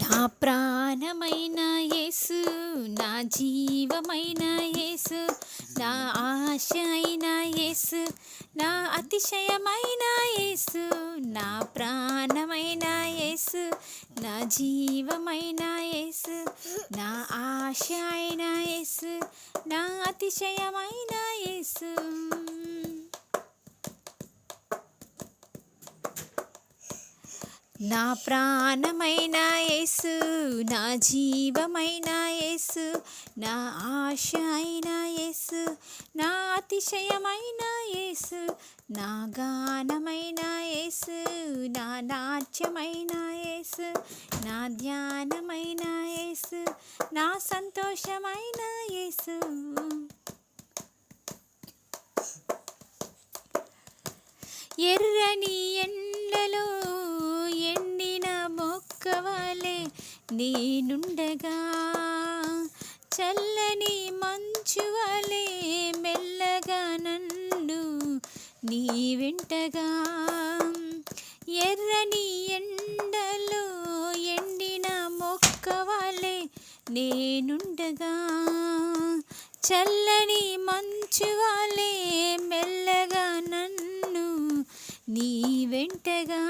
నా ప్రాణమైన యేసు నా జీవమైన యేసు నా ఆశ అయిన యేసు నా అతిశయమైన యేసు నా ప్రాణమైన యేసు నా జీవమైన యేసు నా ఆశ అయిన యేసు నా అతిశయమైన యేసు. నా ప్రాణమైన యేసు నా జీవమైన యేసు నా ఆశ అయిన యేసు నా అతిశయమైన యేసు నా గానమైన యేసు నా నాట్యమైన యేసు నా ధ్యానమైన యేసు నా సంతోషమైన యేసు. ఎర్రని ఎండలో మొక్కవలే నేనుండగా. చల్లని మంచు మెల్లగా నన్ను నీ వెంటగా. ఎర్రని ఎండలో ఎండిన మొక్కవలే నేనుండగా. చల్లని మంచు మెల్లగా నన్ను నీ వెంటగా.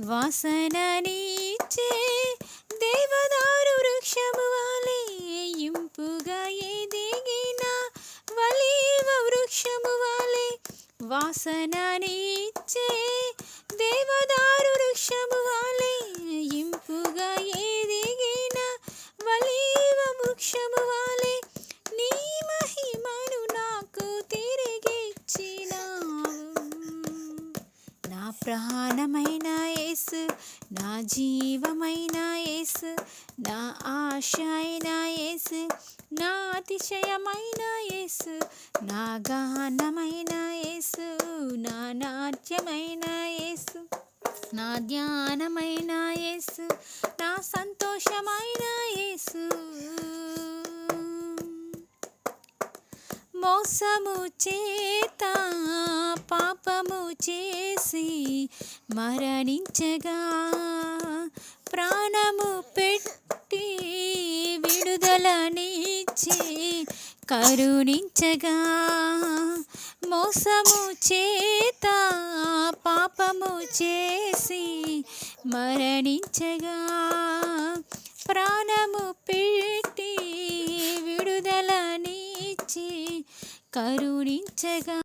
వాసననిచ్చే దేవదారు వృక్షము వాలే ఇంపుగా ఎదిగిన వలీవ వృక్షము వాలే వాసననిచ్చే దేవదారు వృక్షము వాలే ఇంపుగా ఎదిగిన వలీవ వృక్షము వాలే నీ మహిమను నాకు తిరిగిచ్చినావు నా ప్రాణమైన యేసు నా జీవమైన యేసు నా ఆశ అయిన యేసు నా అతిశయమైన యేసు నా గానమైన యేసు నా నాట్యమైన యేసు నా ధ్యానమైన యేసు నా సంతోషమైన యేసు. మోసము చేత పాపము చేసి మరణించగా ప్రాణము పెట్టి విడుదలనిచ్చి కరుణించగా మోసము చేత పాపము చేసి మరణించగా ప్రాణము పెట్టి కరుణించగా